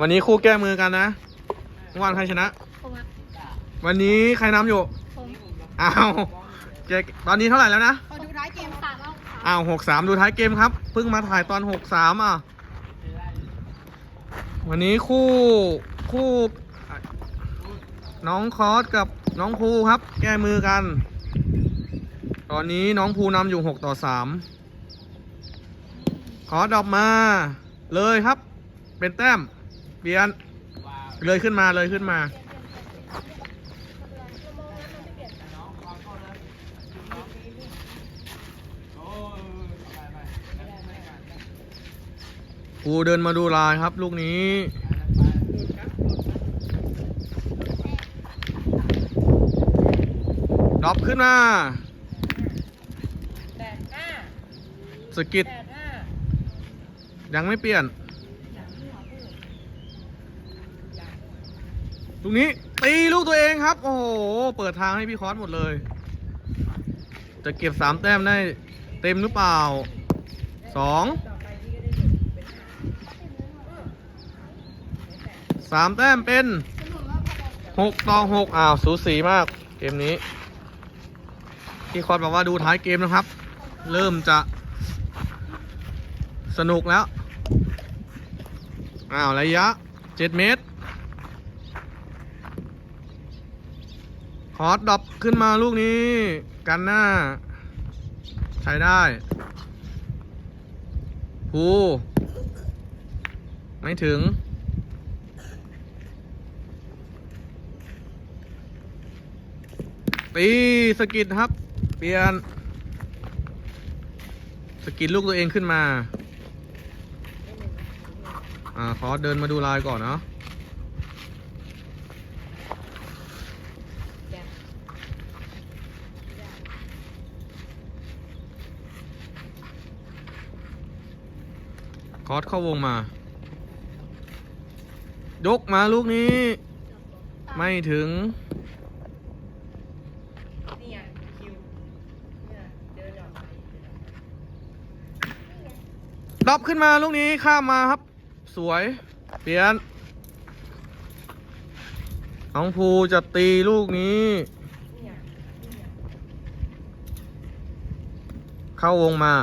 วันนี้คู่แก้มือกันนะเมื่อวานใครชนะ ผมอะวันนี้ใครนำอยู่ ผมอ้าวเจ๊ตอนนี้เท่าไหร่แล้วนะ ขอดูท้ายเกมสามแล้วอ้าวหกสามดูท้ายเกมครับ เพิ่งมาถ่ายตอนหกสามอะ วันนี้คู่คู่น้องคอสกับน้องภูครับ แก้มือกัน ตอนนี้น้องภูนำอยู่หกต่อสามคอสดอกมาเลยครับ เป็นแต้ม เปลี่ยนเลยขึ้นมาเลยขึ้นมาภูเดินมาดูลายครับ ลูกนี้ดรอปขึ้นมาแปดห้าสกิดแปดห้ายังไม่เปลี่ยน ลูกนี้ตีลูกตัวเองครับ โอ้โห เปิดทางให้พี่คอสหมดเลย จะเก็บสามแต้มได้เต็มหรือเปล่าสองสามแต้มเป็นหกต่อหกอ้าว สูสีมาก เกมนี้ พี่คอสบอกว่าดูท้ายเกมนะครับ เริ่มจะสนุกแล้ว อ้าว ระยะ7เมตร ฮอตดรอปขึ้นมาลูกนี้ กันหน้า ใช้ได้ภูไม่ถึง ตีสกิดครับ เปลี่ยน สกิดลูกตัวเองขึ้นมา อ่าขอเดินมาดูลายก่อนเนาะ คอสเข้าวงมา ยกมาลูกนี้ ไม่ถึงดอนไปดรอปขึ้นมาลูกนี้ข้ามมาครับ สวย เปลี่ยนน้องภูจะตีลูกนี้ เข้าวงมา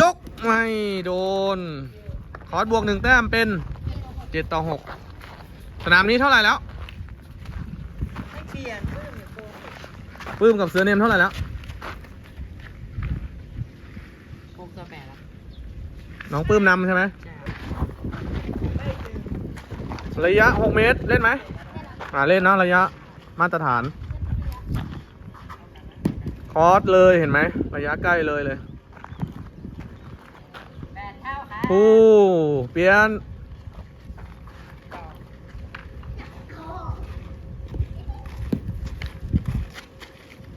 ยก ไม่โดน คอร์สบวกหนึ่งแต้มเป็นเจ็ดต่อหกสนามนี้เท่าไหร่แล้วไม่เปลี่ยนเพิ่มอยู่โกงปื้มกับเสือเนมเท่าไหร่แล้วหกต่อแปดแล้วน้องปื้มนำใช่ไหมใช่ระยะ6เมตรเล่นไหมอ่าเล่นนะระยะมาตรฐาน คอร์สเลยเห็นไหมระยะใกล้เลยเลย ค่ะผู้เปลี่ยน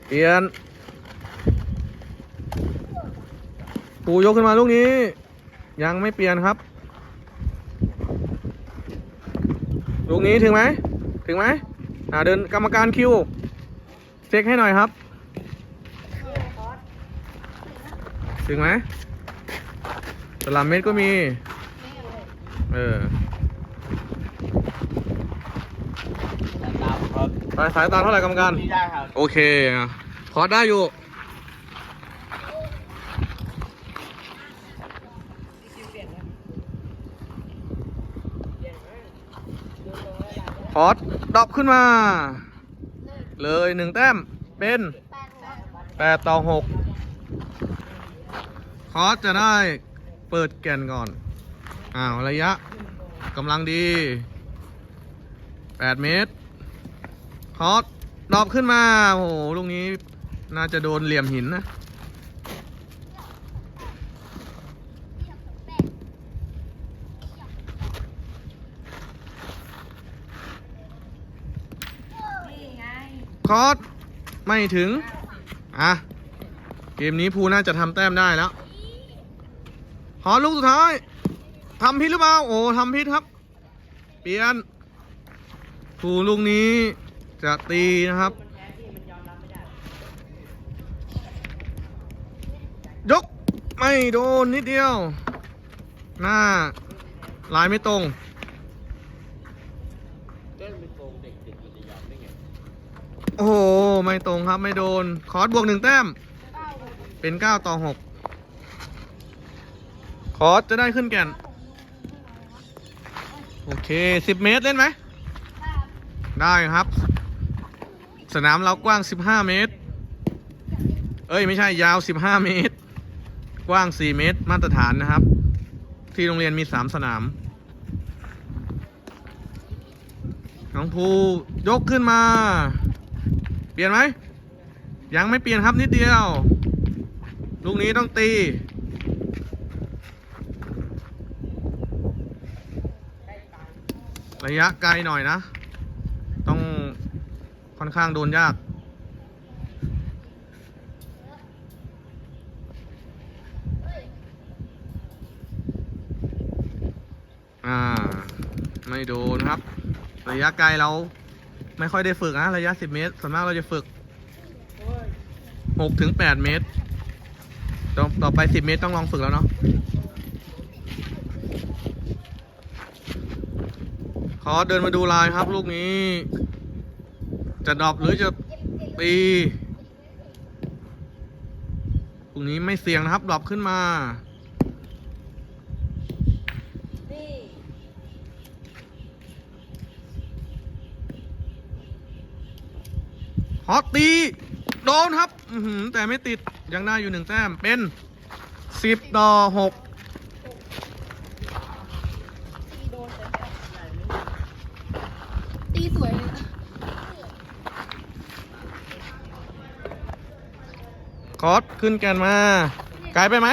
เปลี่ยนปูยกขึ้นมาลูกนี้ ยังไม่เปลี่ยนครับ ลูกนี้ถึงไหมถึงไหมอ่าเดินกรรมการคิวเช็คให้หน่อยครับ ถึงไหม สลัมเม็ดก็มี เออตามครับสายสายตาเท่าไหร่กรรมการนี่ได้ครับ โอเคอะคอร์สได้อยู่คอร์สดรอปขึ้นมา เลยหนึ่งแต้ม เป็นแปดต่อหกคอร์สจะได้ เปิดแกนก่อน อ้าว ระยะกำลังดี 8 เมตรคอร์ดรอปขึ้นมา โอ้โห ลูกนี้น่าจะโดนเหลี่ยมหินนะ คอร์สไม่ถึง อะ เกมนี้ภูน่าจะทำแต้มได้แล้ว อลูกสุดท้ายทำพิษหรือเปล่า โอ้ทำพิษครับ เปลี่ยนภูลูกนี้จะตีนะครับ ยกไม่โดนนิดเดียว หน้าลายไม่ตรงโอ้ไงโอ้โห ไม่ตรงครับไม่โดน คอร์สบวกหนึ่งแต้ม เป็นเก้าต่อหก คอสจะได้ขึ้นแก่น โอเคสิบเมตรเล่นไหม ได้ครับ สนามเรากว้าง15เมตร เอ้ย ไม่ใช่ยาว15เมตร กว้าง4เมตรมาตรฐานนะครับ ที่โรงเรียนมี3สนาม น้องภูยกขึ้นมา เปลี่ยนไหม ยังไม่เปลี่ยนครับนิดเดียว ลูกนี้ต้องตี ระยะไกลหน่อยนะ ต้องค่อนข้างโดนยาก อ่า ไม่โดนครับ ระยะไกลเราไม่ค่อยได้ฝึกนะ ระยะ 10 เมตรส่วนมากเราจะฝึก 6 ถึง 8 เมตร ต่อต่อไป 10 เมตรต้องลองฝึกแล้วเนาะ อเดินมาดูลายครับ ลูกนี้ จะดรอปหรือจะตีลูกนี้ไม่เสี่ยงนะครับดรอปขึ้นมาฮอตตีโดนครับแต่ไม่ติดยังได้อยู่หนึ่งแต้มเป็นสิบต่อหก ตีสวยเลยนะ ค อสขึ้นแกนมา ไกลไปไหม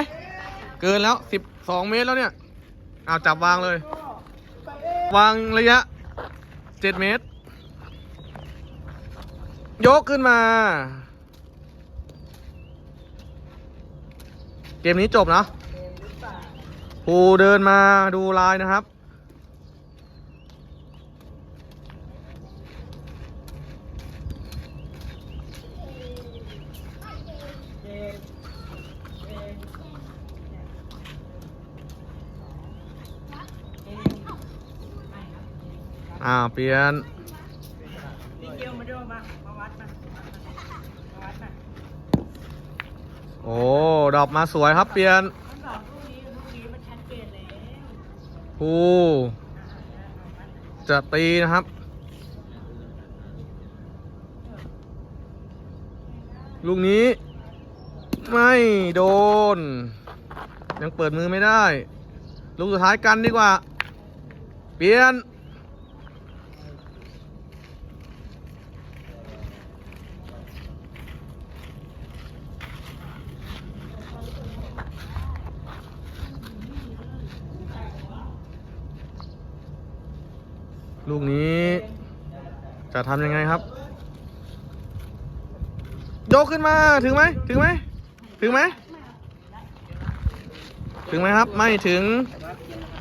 เกินแล้วสิบสองเมตรแล้วเนี่ยเอาจับวางเลย วางระยะเจ็ดเมตร ยกขึ้นมา เกมนี้จบนะภูเดินมาดูลายนะครับ อ่าเปลี่ยนโอ้ดอกมาสวยครับเปลี่ยนทั้งสองลูกนี้จนแล้วภูจะตีนะครับ ลูกนี้ ไม่โดน ยังเปิดมือไม่ได้ ลูกสุดท้ายกันดีกว่า เปลี่ยน ลูกนี้ จะทำยังไงครับยกขึ้นมาถึงไหมถึงไหมถึงไหมถึงไหมครับ ไม่ถึง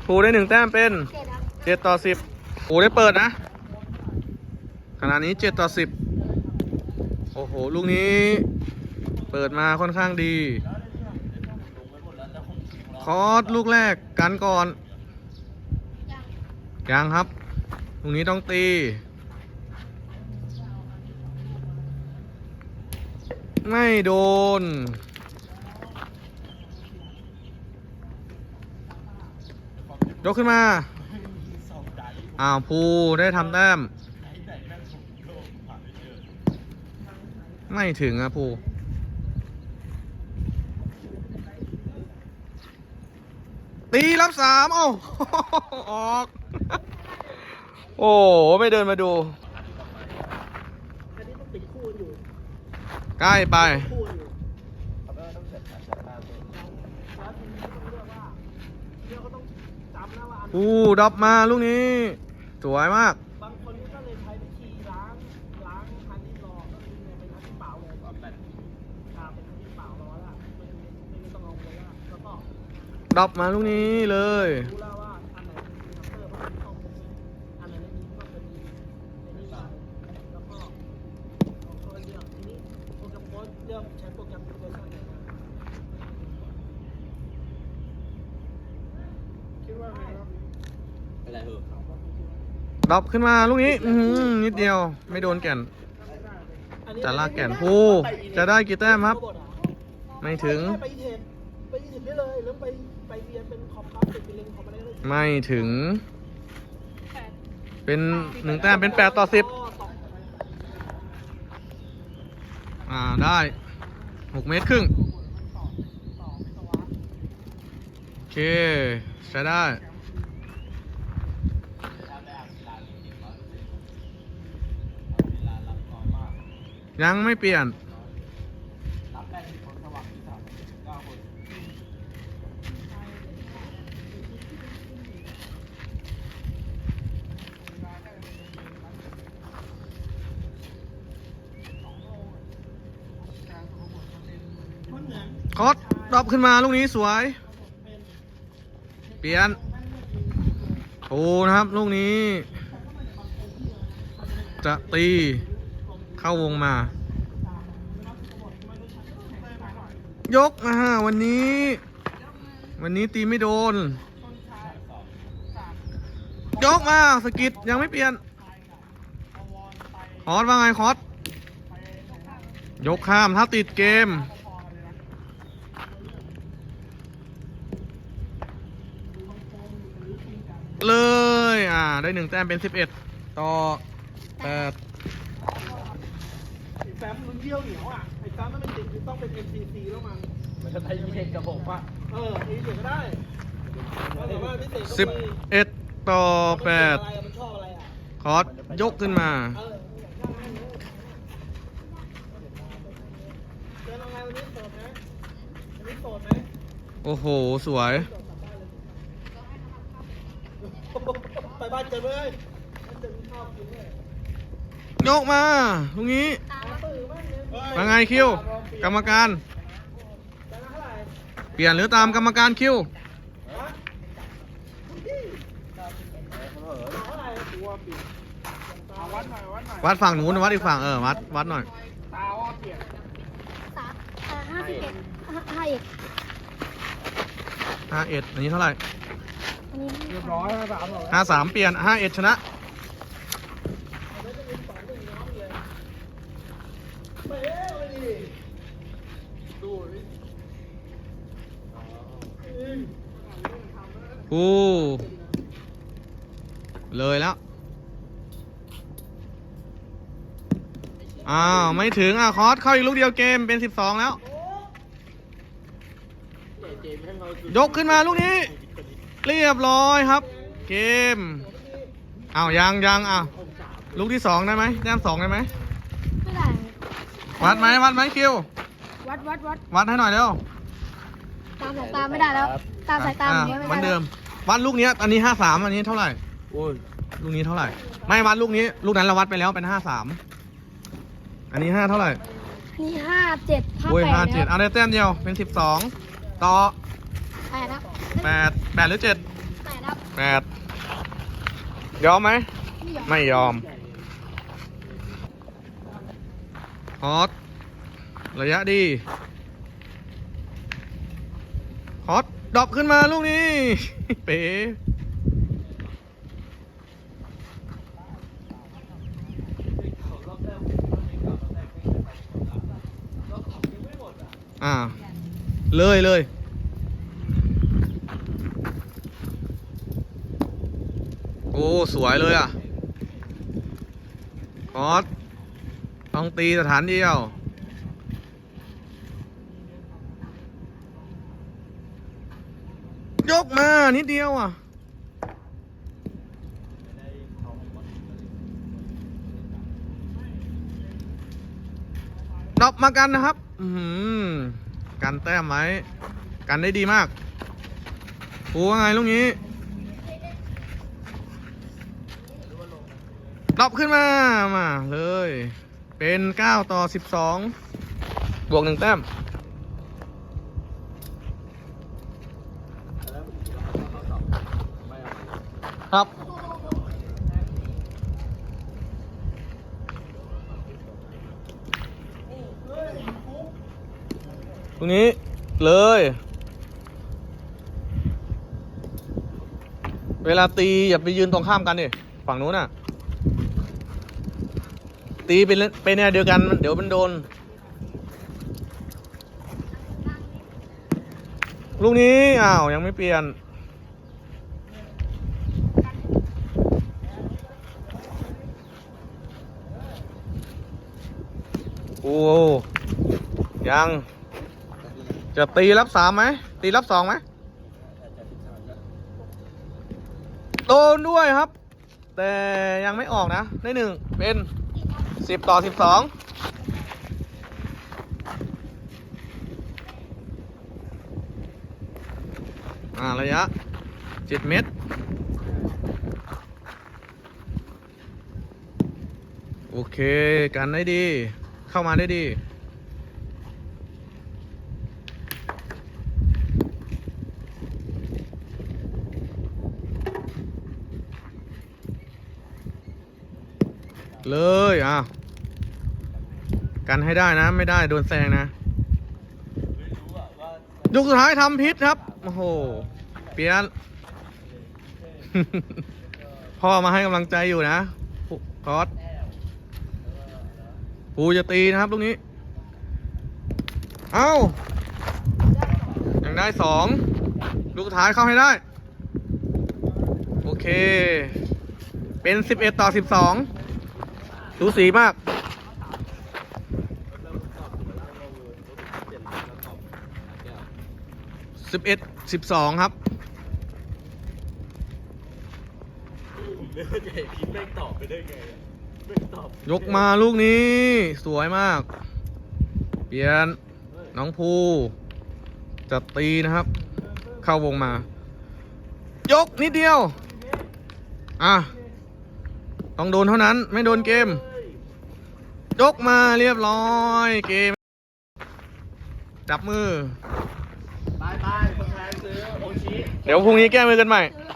ภูได้หนึ่งแต้มเป็นเจ็ดต่อสิบภูได้เปิดนะขณะนี้เจ็ดต่อสิบโอ้โห ลูกนี้ เปิดมาค่อนข้างดี คอร์สลูกแรกกันก่อน ยังครับ ตรงนี้ต้องตี ไม่โดน ยกขึ้นมา อ้าวภูได้ทำแต้ม ไม่ถึงอะภูตีรับสามเอ้าออก โอ้ไม่เดินมาดู อันนี้ต้องเป็นคู่อยู่ใกล้ไป คู่อยู่เขาไม่ต้องเสร็จขาดจากบ้านเลยแล้วทีนี้ต้องเลือกว่าเลือกก็ต้องจำนะว่าอันอู้ดรอปมาลูกนี้ สวยมาก บางคนก็เลยใช้วิธีล้างล้างคันที่รอก็คือเนี่ยเป็นคันที่เปล่าเลยเอาแต่อ่าเป็นคันที่เปล่ารอละไม่ไม่ไม่ต้องเอาเลยละแล้วก็ดรอปมาลูกนี้เลยรู้แล้วว่าอันไหนเป็นคัพเตอร์เพราะเป็นข้อมูลอันไหนไม่มีก็เป็นในนี้ไปแล้วก็เอาเข้าไปเลือกทีนี้โปรแกรมโค้ดเลือกใช้โปรแกรมโปรแกรมไหนนะ อะไรเหรอ ดรอปขึ้นมาลูกนี้ อือหือนิดเดียว ไม่โดนแก่น จะลากแก่นภูจะได้กี่แต้มครับ ไม่ถึง ไปอีเทนไปอีเทนได้เลยแล้วไปไปเรียนเป็นคอมพาสเป็นเรียนคอมอะไรก็ได้ไม่ถึง เป็นหนึ่งแต้มเป็นแปดต่อสิบอ่าได้หกเมตรครึ่ง โอเค ใช้ได้ ยังไม่เปลี่ยน คอสดรอปขึ้นมาลูกนี้สวย เปลี่ยนโอ้นะครับ ลูกนี้ จะตี เข้าวงมา ยกนะฮะวันนี้ วันนี้ตีไม่โดน ยกมาสกิดยังไม่เปลี่ยน คอสว่าไงคอสยกข้ามถ้าติดเกมเลย อ่า ได้หนึ่งแต้มเป็นสิบเอ็ดต่อแปด ไอ้แฟมมันเที่ยวเหนียวอะไอ้แฟมมันเป็นติดคือต้องเป็น MCC แล้วมั้งมันจะไปเย็นกับผมปะเออไอ้เด็กก็ได้แต่ว่าพิเศษสิบเอ็ดต่อแปดอะไรอะมันชอบอะไรอะคอสยกขึ้นมา เออเจอยังไงวันนี้โสดไหมวันนี้โสดไหมโอ้โห สวย ไปบ้านเจอเลยมันจะมีข้าวกินเลย ยกมาตรงนี้ตื่นบ้านเลยว่าไงคิว กรรมการจะเท่าไหร่เปลี่ยนหรือตามกรรมการคิวฮะเท่าไหร่ตัวปิดตาวัดหน่อยวัดหน่อยวัดฝั่งนู้นวัดอีกฝั่งเออวัดวัดหน่อยตาว่าเปลี่ยนสามอ่าห้าสิบเอ็ดห้าห้าเอ็ดห้าเอ็ดอันนี้เท่าไหร่อันนี้เรียบร้อยนะสามหรอห้าสามเปลี่ยนห้าเอ็ดชนะ เป๊ะเลยดิดูดิ กู เลยแล้ว อ้าว ไม่ถึงอะคอสเข้าอีกลูกเดียวเกมเป็นสิบสองแล้วเจมส์ให้เราคืยกขึ้นมาลูกนี้ เรียบร้อยครับ เกมอ้าวยังยังอ้าวลูกที่สองได้ไหมแต้มสองได้ไหมไม่ได้ วัดไหมวัดไหมคิว วัดวัดวัดวัดให้หน่อยเร็ว ตามสายตาไม่ได้แล้ว ตามสายตาอะไได้เหมือนเดิมวัดลูกเนี้ยอันนี้ห้าสามอันนี้เท่าไหร่ โอ้ยลูกนี้เท่าไหร่ ไม่วัดลูกนี้ ลูกนั้นเราวัดไปแล้วเป็นห้าสามอันนี้ห้าเท่าไหร่นี่ห้าเจ็ดห้าโอ้ยแปห้าดเจ็ดเอาได้แต้มเดียวเป็นสิบสองต่อแปดครับแปดแปดหรือเจ็ดแปดครับแปดยอมไหม ไม่ยอมไม่ยอมฮอตระยะดีฮอตดรอปขึ้นมาลูกนี้ เป๋อ่า เลยเลยโอ้ สวยเลยอะฮอตต้องตีสถานเดียว ยกมา นิดเดียวอะดรอปมากันนะครับ อือหือ กันแต้มไว้กันได้ดีมากปูว่าไงลูกนี้ดรอปขึ้นมา มาเลย เป็น 9 ต่อ 12 บวกหนึ่งแต้ม ครับ รงนี้เลย เวลาตีอย่าไปยืนตรงข้ามกันดิฝั่งนู้นน่ะ ตีเป็นเป็นแนวเดียวกันมันเดี๋ยวมันโดน ลูกนี้อ้าวยังไม่เปลี่ยนโอ้ยัง จะตีรับสามไหมตีรับสองไหมโดนด้วยครับ แต่ยังไม่ออกนะได้หนึ่งเป็นสิบต่อสิบสองอ่าระยะเจ็ดเมตรโอเค กันได้ดี เข้ามาได้ดี เลยอะกันให้ได้นะ ไม่ได้โดนแซงนะ ยกสุดท้ายทำพิษครับ โอ้โห เปียนพ่อมาให้กำลังใจอยู่นะพอสปูจะตีนะครับลูกนี้ เอ้ายังได้สองลูกสุดท้ายเข้าให้ได้ โอเค เป็นสิบเอ็ดต่อสิบ สองสูสีมาก สิบเอ็ดสิบสองครับคิดไม่ตอบไปได้ไงอะไม่ตอบยกมาลูกนี้ สวยมาก เปลี่ยน น้องภูจะตีนะครับ เข้าวงมา ยกนิดเดียว อะ ต้องโดนเท่านั้น ไม่โดนเกม ยกมาเรียบร้อย เกม จับมือไปไปคนแทนซื้อโอชิเดี๋ยวพรุ่งนี้แก้มือกันใหม่ซื้อ